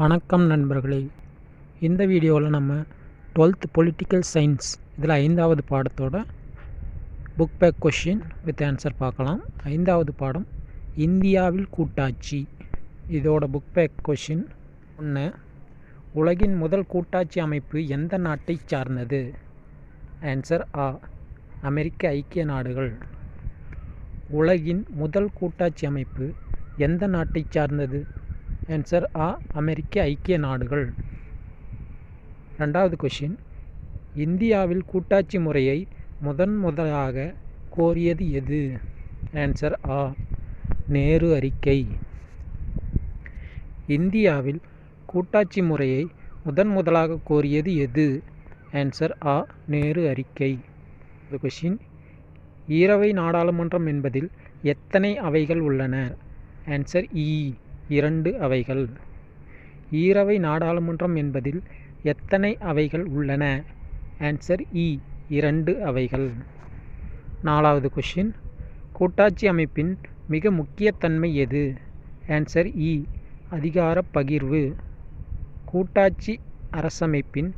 வணக்கம் நண்பர்களே. இந்த வீடியோவில் நம்ம டுவெல்த் பொலிட்டிக்கல் சயின்ஸ் இதில் ஐந்தாவது பாடத்தோட book back question with answer பார்க்கலாம். ஐந்தாவது பாடம் இந்தியாவில் கூட்டாட்சி. இதோட புக் பேக் கொஷின் ஒன்று உலகின் முதல் கூட்டாட்சி அமைப்பு எந்த நாட்டை சார்ந்தது? ஆன்சர் ஆ அமெரிக்க ஐக்கிய நாடுகள். உலகின் முதல் கூட்டாட்சி அமைப்பு எந்த நாட்டை சார்ந்தது? ஆன்சர் ஆ அமெரிக்க ஐக்கிய நாடுகள். ரெண்டாவது கொஷின் இந்தியாவில் கூட்டாட்சி முறையை முதன் முதலாக கோரியது எது? ஆன்சர் ஆ நேரு அறிக்கை. இந்தியாவில் கூட்டாட்சி முறையை முதன் முதலாக கோரியது எது? ஆன்சர் ஆ நேரு அறிக்கை. கொஷின் ஈரவை நாடாளுமன்றம் என்பதில் எத்தனை அவைகள் உள்ளன? ஆன்சர் இ e, இரண்டு அவைகள். ஈரவை நாடாளுமன்றம் என்பதில் எத்தனை அவைகள் உள்ளன? ஆன்சர் இ e, இரண்டு அவைகள். நாலாவது கொஷின் கூட்டாட்சி அமைப்பின் மிக முக்கியத்தன்மை எது? ஆன்சர் இ e, அதிகார பகிர்வு கூட்டாட்சி அரசமைப்பின்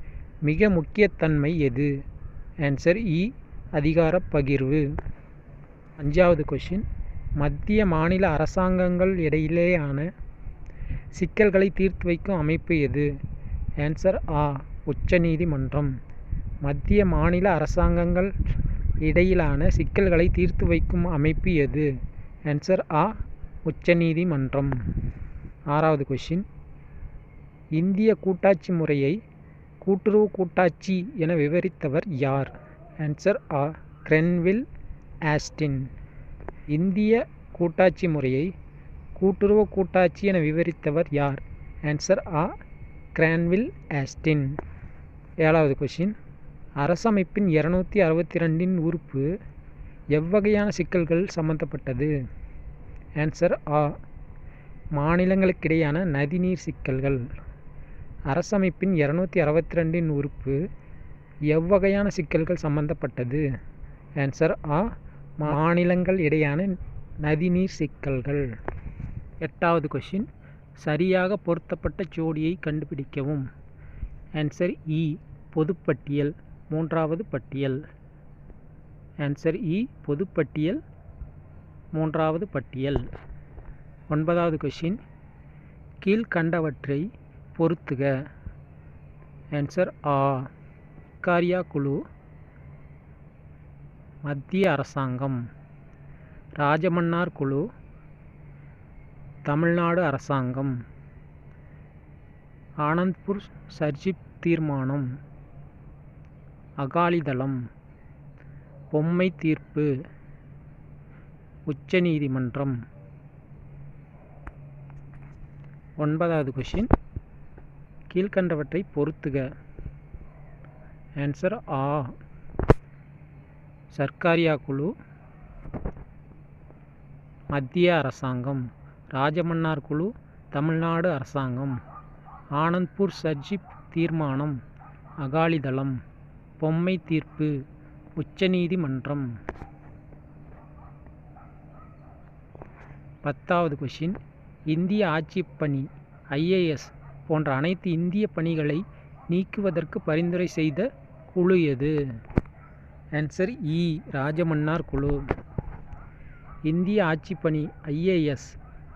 மிக முக்கியத்தன்மை எது? ஆன்சர் இ e, அதிகார பகிர்வு அஞ்சாவது கொஷின் மத்திய மாநில அரசாங்கங்கள் இடையிலேயான சிக்கல்களை தீர்த்து வைக்கும் அமைப்பு எது? ஆன்சர் ஆ உச்சநீதிமன்றம். மத்திய மாநில அரசாங்கங்கள் இடையிலான சிக்கல்களை தீர்த்து வைக்கும் அமைப்பு எது? ஆன்சர் ஆ உச்சநீதிமன்றம். ஆறாவது கொஷின் இந்திய கூட்டாட்சி முறையை கூட்டுறவு கூட்டாட்சி என விவரித்தவர் யார்? ஆன்சர் ஆ கிரென்வில் ஆஸ்டின் இந்திய கூட்டாட்சி முறையை கூட்டுறவு கூட்டாட்சி என விவரித்தவர் யார்? ஆன்சர் ஆ கிரான்வில் ஆஸ்டின் ஏழாவது கொஷின் அரசமைப்பின் இரநூத்தி அறுபத்தி ரெண்டின் உறுப்பு எவ்வகையான சிக்கல்கள் சம்பந்தப்பட்டது? ஆன்சர் ஆ மாநிலங்களுக்கிடையான நதிநீர் சிக்கல்கள். அரசமைப்பின் இரநூத்தி அறுபத்தி ரெண்டின் உறுப்பு எவ்வகையான சிக்கல்கள் சம்பந்தப்பட்டது? ஆன்சர் ஆ மாநிலங்கள் இடையான நதிநீர் சிக்கல்கள். எட்டாவது கொஷின் சரியாக பொருத்தப்பட்ட ஜோடியை கண்டுபிடிக்கவும். ஆன்சர் இ e, பொதுப்பட்டியல். மூன்றாவது பட்டியல். ஆன்சர் இ e, பொதுப்பட்டியல். மூன்றாவது பட்டியல். ஒன்பதாவது கொஷின் கீழ்கண்டவற்றை பொருத்துக. ஆன்சர் ஆ காரியா குழு மத்திய அரசாங்கம். ராஜமன்னார் குழு. தமிழ்நாடு அரசாங்கம். ஆனந்த்பூர் சர்ஜிப் தீர்மானம். அகாலிதளம். பொம்மை தீர்ப்பு. உச்சநீதிமன்றம். ஒன்பதாவது கொஷின் கீழ்கண்டவற்றை பொருத்துக ஆன்சர் ஆ சர்க்காரியா குழு. மத்திய அரசாங்கம். ராஜமன்னார் குழு தமிழ்நாடு அரசாங்கம். ஆனந்த்பூர் சர்ஜிப் தீர்மானம் அகாலிதளம் பொம்மை தீர்ப்பு உச்சநீதிமன்றம். பத்தாவது கொஷின் இந்திய ஆட்சிப் பணி ஐஏஎஸ் போன்ற அனைத்து இந்திய பணிகளை நீக்குவதற்கு பரிந்துரை செய்த குழு எது? ஆன்சர் இ. ராஜமன்னார் குழு. இந்திய ஆட்சிப்பணி ஐஏஎஸ்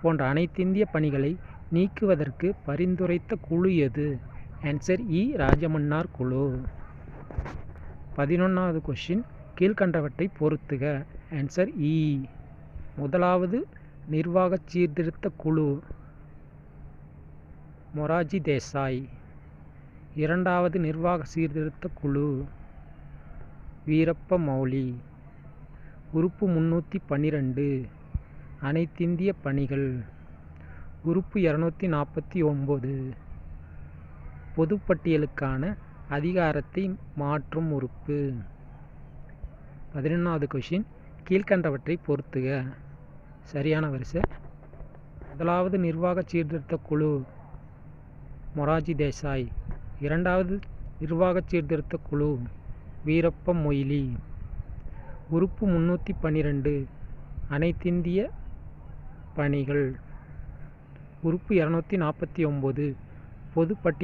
போன்ற அனைத்திந்திய பணிகளை நீக்குவதற்கு பரிந்துரைத்த குழு எது? Answer E e. ராஜமன்னார் குழு. பதினொன்றாவது கொஷின் கீழ்கண்டவற்றை பொருத்துக ஆன்சர் இ e. முதலாவது நிர்வாக சீர்திருத்த குழு. மொராஜி தேசாய். இரண்டாவது நிர்வாக சீர்திருத்த குழு. வீரப்ப மௌலி. உறுப்பு முன்னூற்றி பன்னிரெண்டு. அனைத்திந்திய பணிகள். உறுப்பு இரநூத்தி நாற்பத்தி ஒம்பது பொதுப்பட்டியலுக்கான அதிகாரத்தை மாற்றும் உறுப்பு. பதினொன்றாவது கொஷின் கீழ்கண்டவற்றை பொருத்துக சரியான வரிசை. முதலாவது நிர்வாக சீர்திருத்த குழு. மொராஜி தேசாய். இரண்டாவது நிர்வாக சீர்திருத்த குழு. வீரப்ப மொய்லி. உறுப்பு முன்னூற்றி பன்னிரெண்டு. அனைத்திந்திய பணிகள். உறுப்பு இரநூத்தி நாற்பத்தி ஒம்பது பொதுப்பட்டி